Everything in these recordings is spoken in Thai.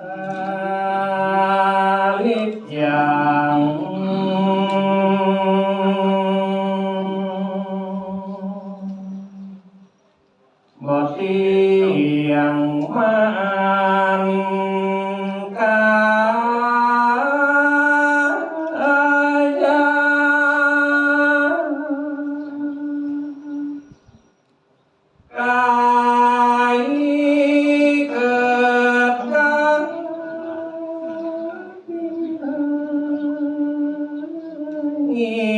นิ เ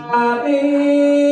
อ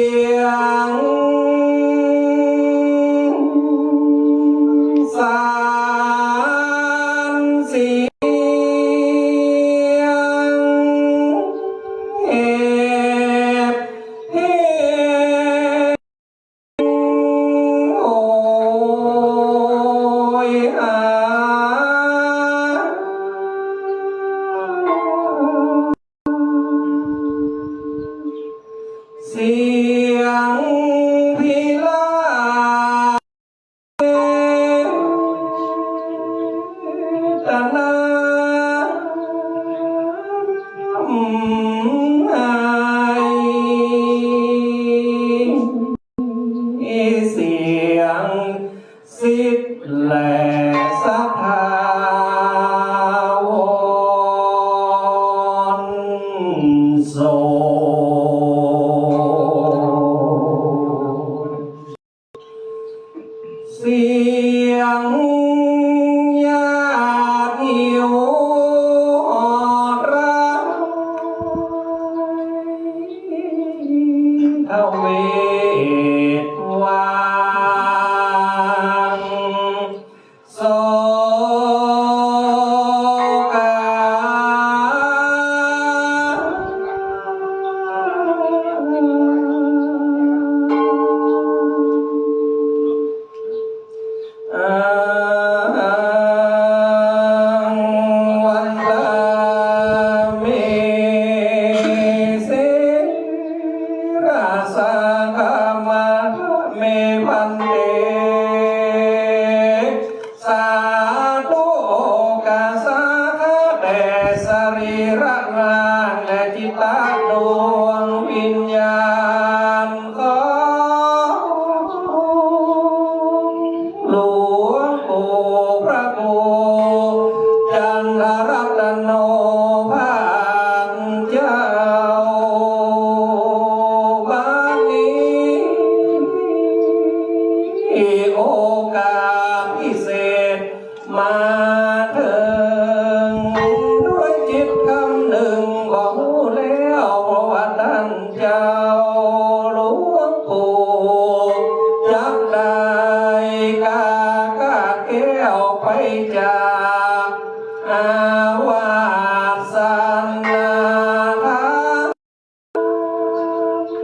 ย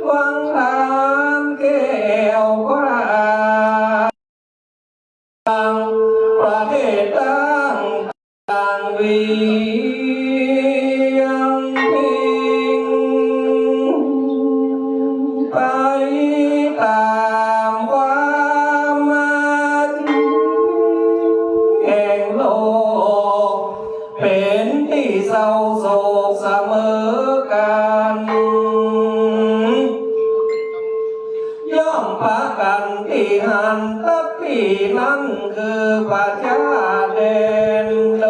วังทานเก้วกรา พระกันติหันตปีนั้นคือปัจจาเดนโด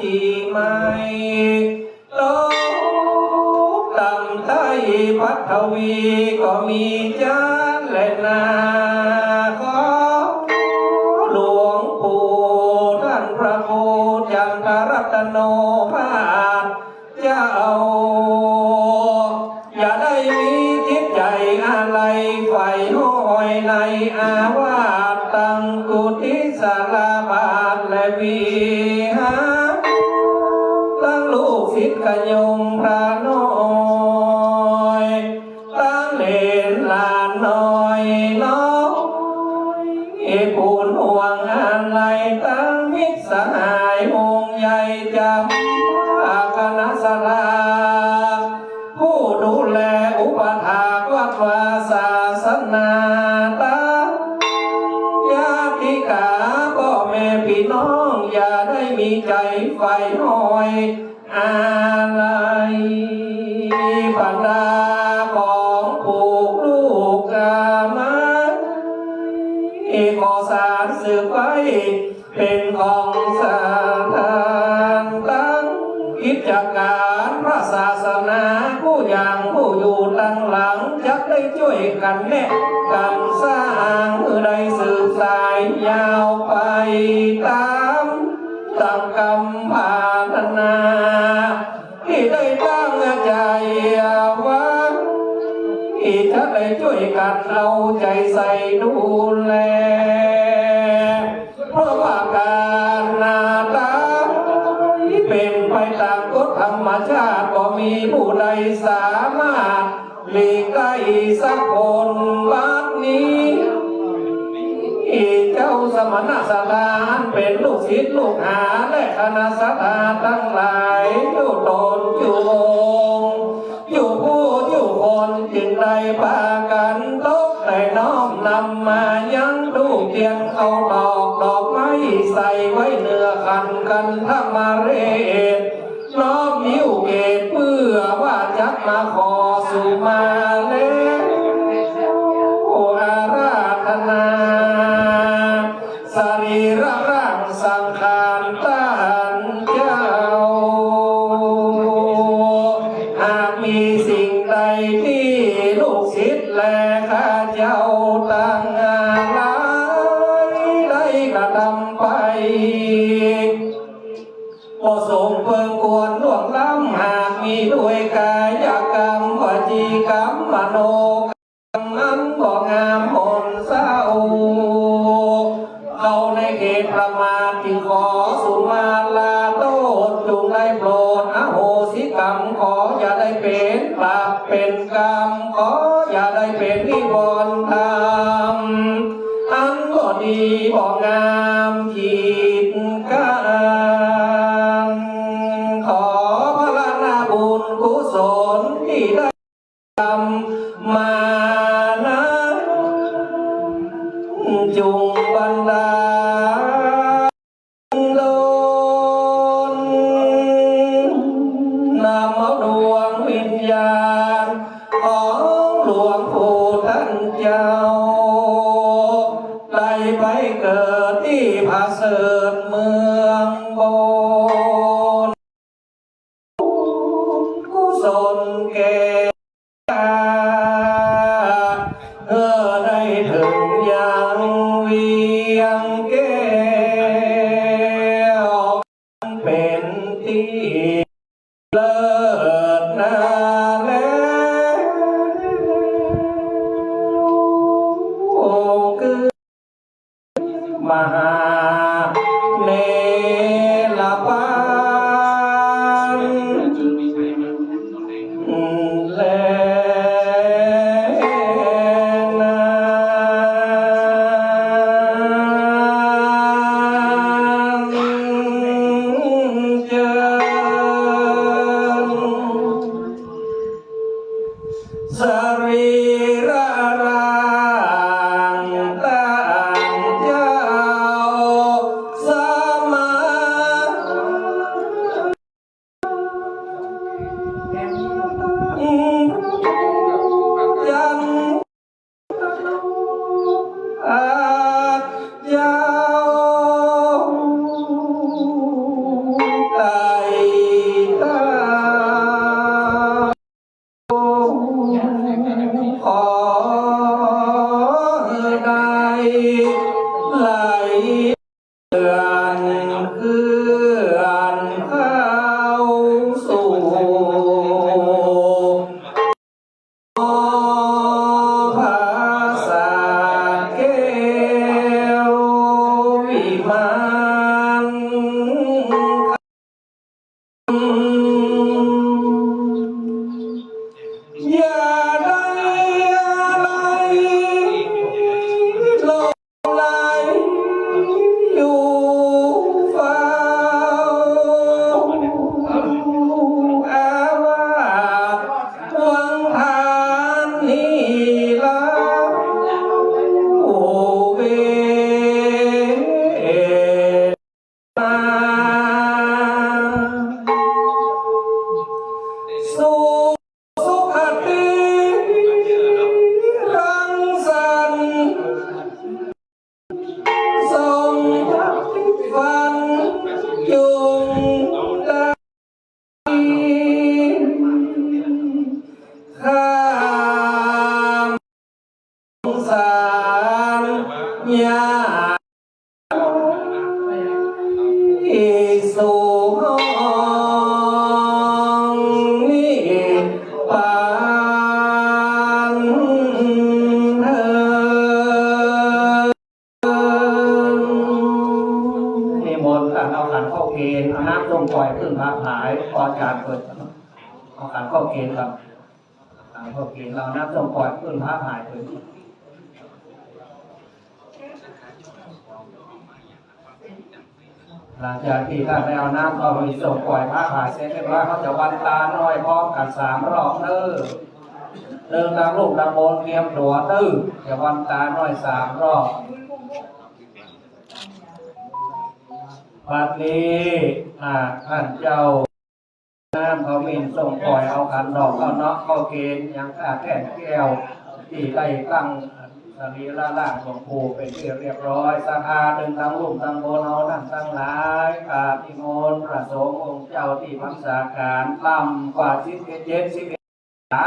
จีไม่ลกต่ำใต้พัทวีก็มีจานและนา โยมพระโน ใส่ดูแลเพราะว่าการนาตาเป็นไปตามกฎธรรมชาติก็มีผู้ใดสามารถหลีกได้สักคนบัดนี้เจ้าสมณสถานเป็นลูกศิษย์ลูกหาและคณะสถานทั้งหลายอยู่ตนอยู่องอยู่ผู้อยู่คนจึงได้ปากันต้ แต่น้อมนำมายังดูเทียงเอาดอกดอกไม้ใส่ไว้เนื้อขันกันทั้งมาเรศน้อมยิ้วเกตเพื่อว่าจักมาขอสุมาเล ประสงค์เพิงควรล่วงล้ำหากมีด้วยกัน ดำมา ปานเธนิมนต์กันเอาขันเข้าเกณฑ์อน้ำต้มปล่อยขึ้นพระหายพอจานเปิดเอาขันเข้าเกณฑ์ครับขันเข้าเกณฑ์เราน้ำต้มปล่อยขึ้นพระหายเลย หลังจากที่ท่านได้เอาน้ำเข้าไปส่งปล่อยพระหายเสร็จเรียบร้อยเขาจะวันตาน้อยพร้อมกันสามรอบเด้อเริ่มดังลูกดังโบนเตรียมตัวตื้อจะวันตาน้อยสามรอบบัดนี้อ่าท่านเจ้าน้ำเขามินส่งปล่อยเอาขันดอกเอาเนาะเข้าเกณฑ์ยังขาแก่นแก้วที่ไล่ตั้ง สรีระร่างของปู่เป็นที่เรียบร้อยสาขาดึงทั้งลุ่มทั้งโบนเอานั่งทั้งหลายกาบนิมนต์พระสงฆ์องค์เจ้าที่พักษาการต่ำกว่าสิบเอ็ดเจ็ดสิบเอ็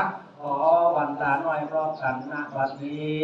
ดขอวันตาหน่อยพร้อมกันณวันนี้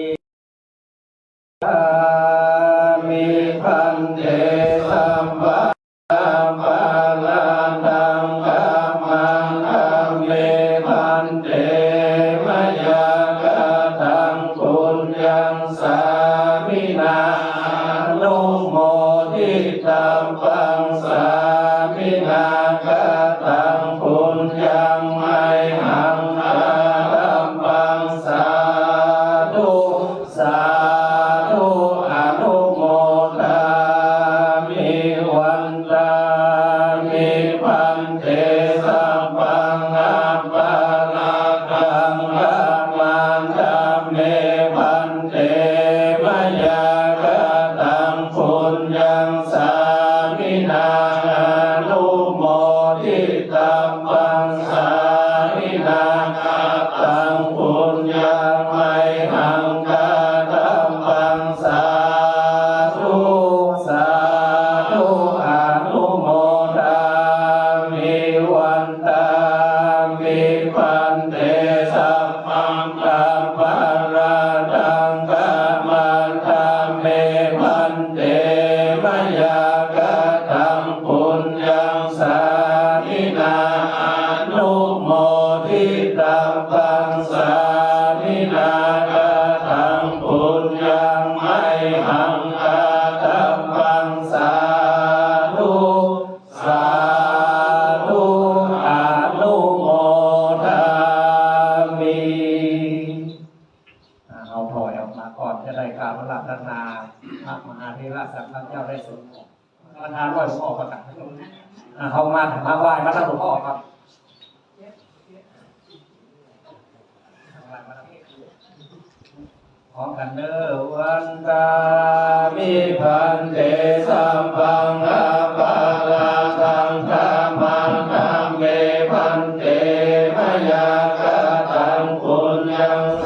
ปุญญังส